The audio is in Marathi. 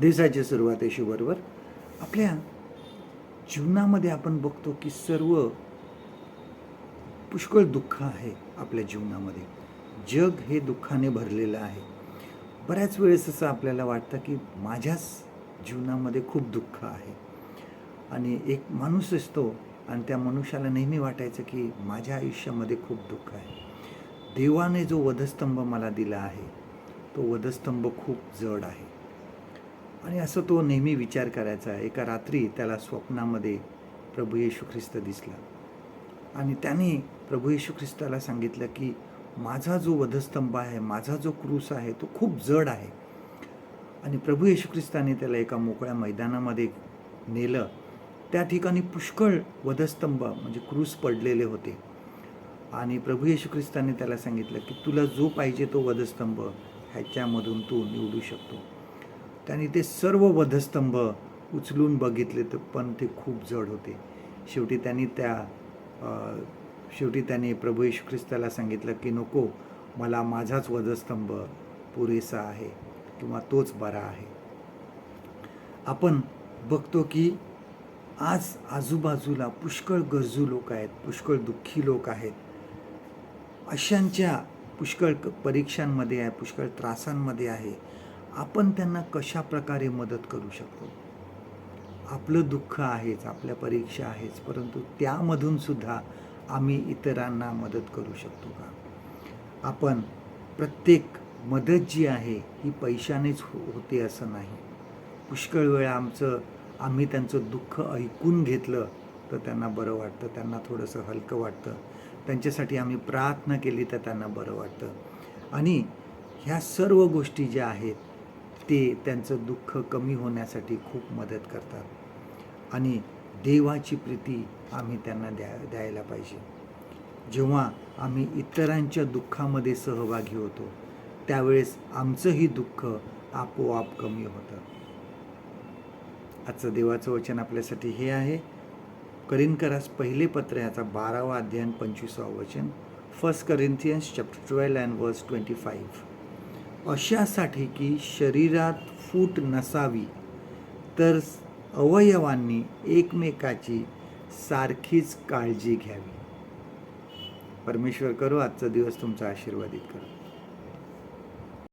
दिवसाची सुरुवात आहे आपल्या जीवनामध्ये आपण बघतो की सर्व पुष्कळ दुःख आहे आपल्या जीवनामध्ये. जग हे दुःखाने भरलेलं आहे. बऱ्याच वेळेस असं आपल्याला वाटतं की माझ्याच जीवनामध्ये खूप दुःख आहे. आणि एक माणूस असतो आणि त्या मनुष्याला नेहमी वाटायचं की माझ्या आयुष्यामध्ये खूप दुःख आहे. देवाने जो वधस्तंभ मला दिला आहे तो वधस्तंभ खूप जड आहे. आणि असं तो नेहमी विचार करायचा. एका रात्री त्याला स्वप्नामध्ये प्रभू येशू ख्रिस्त दिसला. आणि त्याने प्रभू येशू ख्रिस्ताला सांगितलं की माझा जो वधस्तंभ आहे माझा जो क्रूस आहे तो खूप जड आहे. आणि प्रभू येशू ख्रिस्ताने त्याला एका मोकळ्या मैदानामध्ये नेलं. त्या ठिकाणी पुष्कळ वधस्तंभ म्हणजे क्रूस पडलेले होते. आणि प्रभू येशू ख्रिस्ताने त्याला सांगितलं की तुला जो पाहिजे तो वधस्तंभ ह्याच्यामधून तू निवडू शकतो. त्यांनी ते सर्व वधस्तंभ उचलून बघितले तर पण ते खूप जड होते. शेवटी त्यांनी त्या शेवटी त्याने प्रभू येशू ख्रिस्ताला सांगितलं की नको मला माझाच वधस्तंभ पुरेसा आहे किंवा तोच बरा आहे. आपण बघतो की आज आजूबाजूला पुष्कळ गरजू लोक आहेत पुष्कळ दुःखी लोक आहेत. अशांच्या पुष्कळ परीक्षांमध्ये आहे पुष्कळ त्रासांमध्ये आहे. आपण त्यांना कशा प्रकारे मदत करू शकतो? आपलं दुःख आहेच आपल्या परीक्षा आहेच परंतु त्यामधून सुद्धा आम्ही इतरांना मदत करू शकतो का? आपण प्रत्येक मदत जी आहे ही पैशानेच हो-, होते असं नाही. पुष्कळ वेळा आमचं आम्ही त्यांचं दुःख ऐकून घेतलं तर त्यांना बरं वाटतं त्यांना थोडंसं हलकं वाटतं. त्यांच्यासाठी आम्ही प्रार्थना केली तर त्यांना बरं वाटतं. आणि ह्या सर्व गोष्टी ज्या आहेत ते त्यांचं दुःख कमी होण्यासाठी खूप मदत करतात. आणि देवाची प्रीती आम्ही त्यांना द्या द्यायला पाहिजे. जेव्हा आम्ही इतरांच्या दुःखामध्ये सहभागी होतो त्यावेळेस आमचंही दुःख आपोआप कमी होतं. आजचं देवाचं वचन आपल्यासाठी हे आहे. करिनकरास पहिले पत्र याचा बारावा अध्ययन पंचवीसावं वचन. First Corinthians chapter twelve and verse twenty five अशासाठी की शरीरात फूट नसावी तर अवयवांनी एकमेकाची सारखीच काळजी घ्यावी. परमेश्वर करो आजचा दिवस तुमचा आशीर्वादित करो.